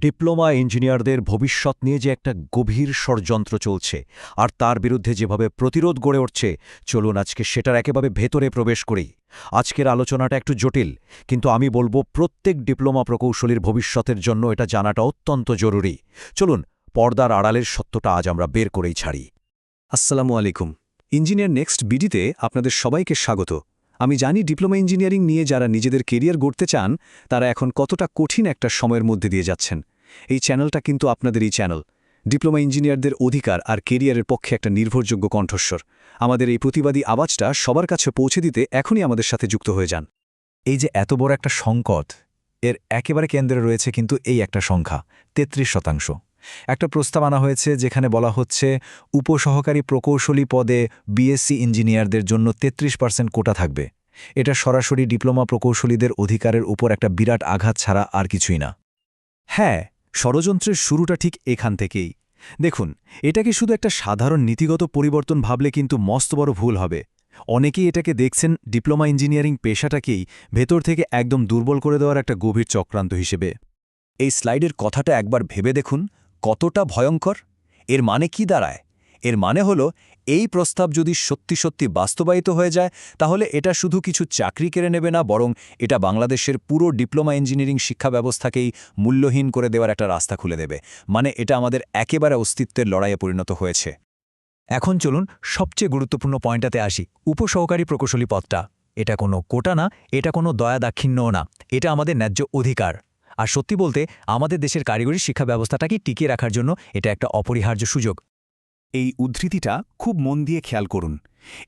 Diploma ইঞ্জিনিয়ারদের ভবিষ্যৎ নিয়ে যে একটা গভীর ষড়যন্ত্র চলছে, আর তার বিরুদ্ধে যেভাবে প্রতিরোধ গড়ে উঠছে, চলুন আজকে সেটার একেবারে ভেতরে প্রবেশ করি। আজকের আলোচনাটা একটু জটিল, কিন্তু আমি বলব প্রত্যেক ডিপ্লোমা প্রকৌশলীর ভবিষ্যতের জন্য এটা জানাটা অত্যন্ত জরুরি। চলুন, পর্দার আড়ালের সত্যটা আজ আমরা বের করেই ছাড়ি। আসসালামু আলাইকুম। ইঞ্জিনিয়ার নেক্সট বিডিতে আপনাদের সবাইকে স্বাগত। আমি জানি ডিপ্লোমা ইঞ্জিনিয়ারিং নিয়ে যারা নিজেদের কেরিয়ার গড়তে চান, তারা এখন কতটা কঠিন একটা সময়ের মধ্যে দিয়ে যাচ্ছেন। এই চ্যানেলটা কিন্তু আপনাদের এই চ্যানেল। ডিপ্লোমা ইঞ্জিনিয়ারদের অধিকার আর কেরিয়ারের পক্ষে একটা নির্ভরযোগ্য কণ্ঠস্বর। আমাদের এই প্রতিবাদী আওয়াজটা সবার কাছে পৌঁছে দিতে এখনই আমাদের সাথে যুক্ত হয়ে যান। এই যে এত বড় একটা সংকট, এর একেবারে কেন্দ্রে রয়েছে কিন্তু এই একটা সংখ্যা ৩৩ শতাংশ। একটা প্রস্তাব আনা হয়েছে যেখানে বলা হচ্ছে, উপসহকারী প্রকৌশলী পদে বিএসসি ইঞ্জিনিয়ারদের জন্য ৩৩ পার্সেন্ট কোটা থাকবে। এটা সরাসরি ডিপ্লোমা প্রকৌশলীদের অধিকারের উপর একটা বিরাট আঘাত ছাড়া আর কিছুই না। হ্যাঁ ষড়যন্ত্রের শুরুটা ঠিক এখান থেকেই। দেখুন এটাকে শুধু একটা সাধারণ নীতিগত পরিবর্তন ভাবলে কিন্তু মস্ত বড় ভুল হবে। অনেকেই এটাকে দেখছেন ডিপ্লোমা ইঞ্জিনিয়ারিং পেশাটাকেই ভেতর থেকে একদম দুর্বল করে দেওয়ার একটা গভীর চক্রান্ত হিসেবে। এই স্লাইডের কথাটা একবার ভেবে দেখুন কতটা ভয়ঙ্কর? এর মানে কি দাঁড়ায়? এর মানে হলো, এই প্রস্তাব যদি সত্যি সত্যি বাস্তবায়িত হয়ে যায়, তাহলে এটা শুধু কিছু চাকরি কেড়ে নেবে না, বরং এটা বাংলাদেশের পুরো ডিপ্লোমা ইঞ্জিনিয়ারিং শিক্ষা ব্যবস্থাকেই মূল্যহীন করে দেওয়ার একটা রাস্তা খুলে দেবে। মানে এটা আমাদের একেবারে অস্তিত্বের লড়াইয়ে পরিণত হয়েছে। এখন চলুন সবচেয়ে গুরুত্বপূর্ণ পয়েন্টাতে আসি। উপসহকারী প্রকৌশলী পদটা। এটা কোনো কোটা না, এটা কোনো দয়া দাক্ষিণ্যও না। এটা আমাদের ন্যায্য অধিকার। আর সত্যি বলতে, আমাদের দেশের কারিগরি শিক্ষা ব্যবস্থাটাকে টিকিয়ে রাখার জন্য এটা একটা অপরিহার্য সুযোগ। এই উদ্ধৃতিটা খুব মন দিয়ে খেয়াল করুন।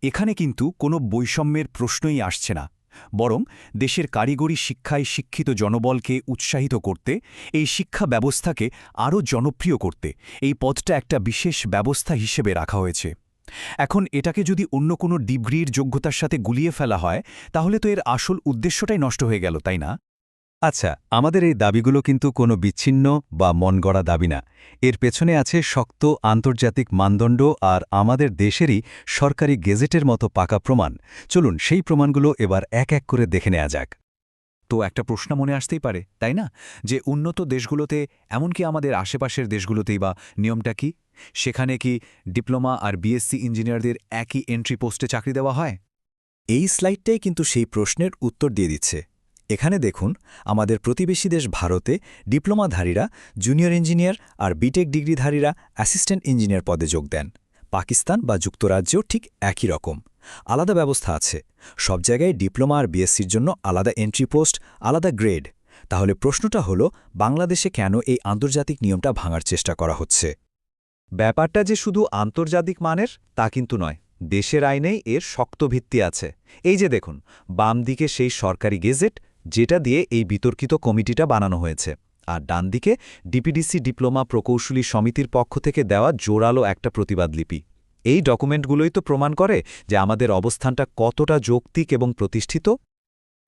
এখানে কিন্তু কোনো বৈষম্যের প্রশ্নই আসছে না। বরং দেশের কারিগরি শিক্ষায় শিক্ষিত জনবলকে উৎসাহিত করতে, এই শিক্ষা ব্যবস্থাকে আরও জনপ্রিয় করতে এই পদটা একটা বিশেষ ব্যবস্থা হিসেবে রাখা হয়েছে। এখন এটাকে যদি অন্য কোনো ডিগ্রির যোগ্যতার সাথে গুলিয়ে ফেলা হয়, তাহলে তো এর আসল উদ্দেশ্যটাই নষ্ট হয়ে গেল, তাই না? আচ্ছা আমাদের এই দাবিগুলো কিন্তু কোনো বিচ্ছিন্ন বা মন গড়া দাবি না। এর পেছনে আছে শক্ত আন্তর্জাতিক মানদণ্ড আর আমাদের দেশেরই সরকারি গেজেটের মতো পাকা প্রমাণ। চলুন, সেই প্রমাণগুলো এবার এক এক করে দেখে নেওয়া যাক। তো একটা প্রশ্ন মনে আসতেই পারে, তাই না? যে উন্নত দেশগুলোতে এমনকি আমাদের আশেপাশের দেশগুলোতেই বা নিয়মটা কি? সেখানে কি ডিপ্লোমা আর বিএসসি ইঞ্জিনিয়ারদের একই এন্ট্রি পোস্টে চাকরি দেওয়া হয়? এই স্লাইডটাই কিন্তু সেই প্রশ্নের উত্তর দিয়ে দিচ্ছে। এখানে দেখুন, আমাদের প্রতিবেশী দেশ ভারতে ডিপ্লোমাধারীরা, জুনিয়র ইঞ্জিনিয়ার আর বিটেক ডিগ্রিধারীরা অ্যাসিস্ট্যান্ট ইঞ্জিনিয়ার পদে যোগ দেন। পাকিস্তান বা যুক্তরাজ্যেও ঠিক একই রকম। আলাদা ব্যবস্থা আছে। সব জায়গায় ডিপ্লোমা আর বিএসসির জন্য আলাদা এন্ট্রি পোস্ট আলাদা গ্রেড তাহলে প্রশ্নটা হলো, বাংলাদেশে কেন এই আন্তর্জাতিক নিয়মটা ভাঙার চেষ্টা করা হচ্ছে? ব্যাপারটা যে শুধু আন্তর্জাতিক মানের, তা কিন্তু নয়। দেশের আইনেই এর শক্ত ভিত্তি আছে। এই যে দেখুন বাম দিকে সেই সরকারি গেজেট যেটা দিয়ে এই বিতর্কিত কমিটিটা বানানো হয়েছে। আর ডান দিকে ডিপিডিসি ডিপ্লোমা প্রকৌশলী সমিতির পক্ষ থেকে দেওয়া জোরালো একটা প্রতিবাদ লিপি। এই ডকুমেন্টগুলোই তো প্রমাণ করে যে আমাদের অবস্থানটা কতটা যৌক্তিক এবং প্রতিষ্ঠিত।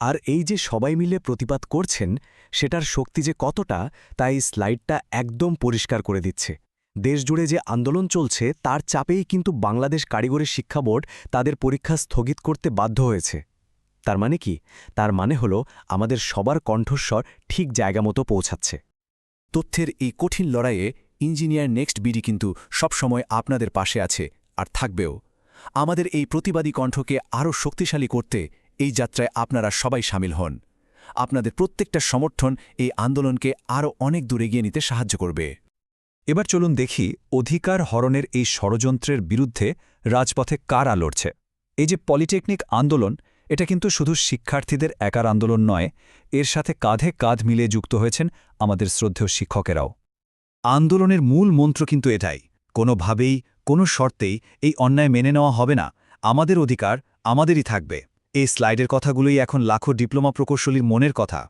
আর এই যে সবাই মিলে প্রতিবাদ করছেন, সেটার শক্তি যে কতটা তাই স্লাইডটা একদম পরিষ্কার করে দিচ্ছে। দেশজুড়ে যে আন্দোলন চলছে, তার চাপেই কিন্তু বাংলাদেশ কারিগরি শিক্ষা বোর্ড তাদের পরীক্ষা স্থগিত করতে বাধ্য হয়েছে। তার মানে কি? তার মানে হল আমাদের সবার কণ্ঠস্বর ঠিক জায়গা মতো পৌঁছাচ্ছে। তথ্যের এই কঠিন লড়াইয়ে ইঞ্জিনিয়ার নেক্সট বিডি কিন্তু সবসময় আপনাদের পাশে আছে আর থাকবেও। আমাদের এই প্রতিবাদী কণ্ঠকে আরও শক্তিশালী করতে এই যাত্রায় আপনারা সবাই সামিল হন। আপনাদের প্রত্যেকটা সমর্থন এই আন্দোলনকে আরও অনেক দূর এগিয়ে নিতে সাহায্য করবে। এবার চলুন দেখি অধিকার হরণের এই ষড়যন্ত্রের বিরুদ্ধে রাজপথে কারা লড়ছে। এই যে পলিটেকনিক আন্দোলন এটা কিন্তু শুধু শিক্ষার্থীদের একার আন্দোলন নয়, এর সাথে কাঁধে কাঁধ মিলে যুক্ত হয়েছেন আমাদের শ্রদ্ধেয় শিক্ষকেরাও। আন্দোলনের মূল মন্ত্র কিন্তু এটাই, কোনোভাবেই, কোনো শর্তেই এই অন্যায় মেনে নেওয়া হবে না, আমাদের অধিকার আমাদেরই থাকবে। এই স্লাইডের কথাগুলোই এখন লাখো ডিপ্লোমা প্রকৌশলীর মনের কথা।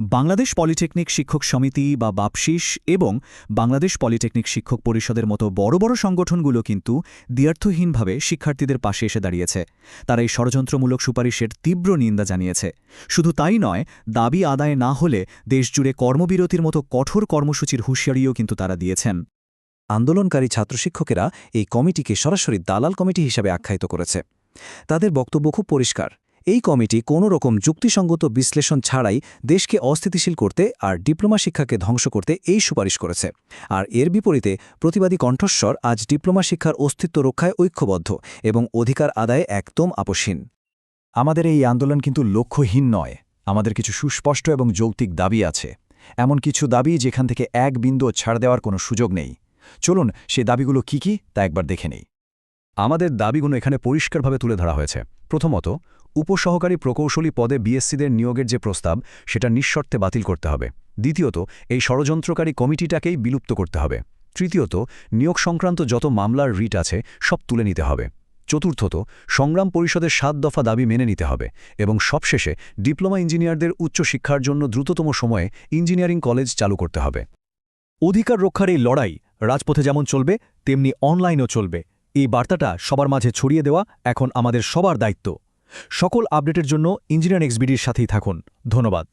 বাংলাদেশ পলিটেকনিক শিক্ষক সমিতি বা বাপশিস এবং বাংলাদেশ পলিটেকনিক শিক্ষক পরিষদের মতো বড় বড় সংগঠনগুলো কিন্তু দ্ব্যর্থহীনভাবে শিক্ষার্থীদের পাশে এসে দাঁড়িয়েছে। তারা এই ষড়যন্ত্রমূলক সুপারিশের তীব্র নিন্দা জানিয়েছে। শুধু তাই নয়, দাবি আদায় না হলে দেশজুড়ে কর্মবিরতির মতো কঠোর কর্মসূচির হুঁশিয়ারিও কিন্তু তারা দিয়েছেন। আন্দোলনকারী ছাত্রশিক্ষকেরা এই কমিটিকে সরাসরি দালাল কমিটি হিসাবে আখ্যায়িত করেছে। তাদের বক্তব্য খুব পরিষ্কার। এই কমিটি কোনো রকম যুক্তিসঙ্গত বিশ্লেষণ ছাড়াই দেশকে অস্থিতিশীল করতে আর ডিপ্লোমা শিক্ষাকে ধ্বংস করতে এই সুপারিশ করেছে। আর এর বিপরীতে প্রতিবাদী কণ্ঠস্বর আজ ডিপ্লোমা শিক্ষার অস্তিত্ব রক্ষায় ঐক্যবদ্ধ এবং অধিকার আদায়ে একদম আপোষহীন। আমাদের এই আন্দোলন কিন্তু লক্ষ্যহীন নয়। আমাদের কিছু সুস্পষ্ট এবং যৌক্তিক দাবি আছে। এমন কিছু দাবি যেখান থেকে এক বিন্দু ছাড় দেওয়ার কোনো সুযোগ নেই। চলুন সে দাবিগুলো কি কি তা একবার দেখে নেই। আমাদের দাবিগুলো এখানে পরিষ্কারভাবে তুলে ধরা হয়েছে। প্রথমত, উপসহকারী প্রকৌশলী পদে বিএসসিদের নিয়োগের যে প্রস্তাব, সেটা নিঃশর্তে বাতিল করতে হবে। দ্বিতীয়ত, এই ষড়যন্ত্রকারী কমিটিটাকেই বিলুপ্ত করতে হবে। তৃতীয়ত, নিয়োগ সংক্রান্ত যত মামলার রিট আছে, সব তুলে নিতে হবে। চতুর্থত, সংগ্রাম পরিষদের সাত দফা দাবি মেনে নিতে হবে এবং সবশেষে, ডিপ্লোমা ইঞ্জিনিয়ারদের উচ্চশিক্ষার জন্য দ্রুততম সময়ে ইঞ্জিনিয়ারিং কলেজ চালু করতে হবে। অধিকার রক্ষার এই লড়াই রাজপথে যেমন চলবে, তেমনি অনলাইনও চলবে। এই বার্তাটা সবার মাঝে ছড়িয়ে দেওয়া এখন আমাদের সবার দায়িত্ব। সকল আপডেটের জন্য ইঞ্জিনিয়ার এক্সবিডির সাথেই থাকুন। ধন্যবাদ।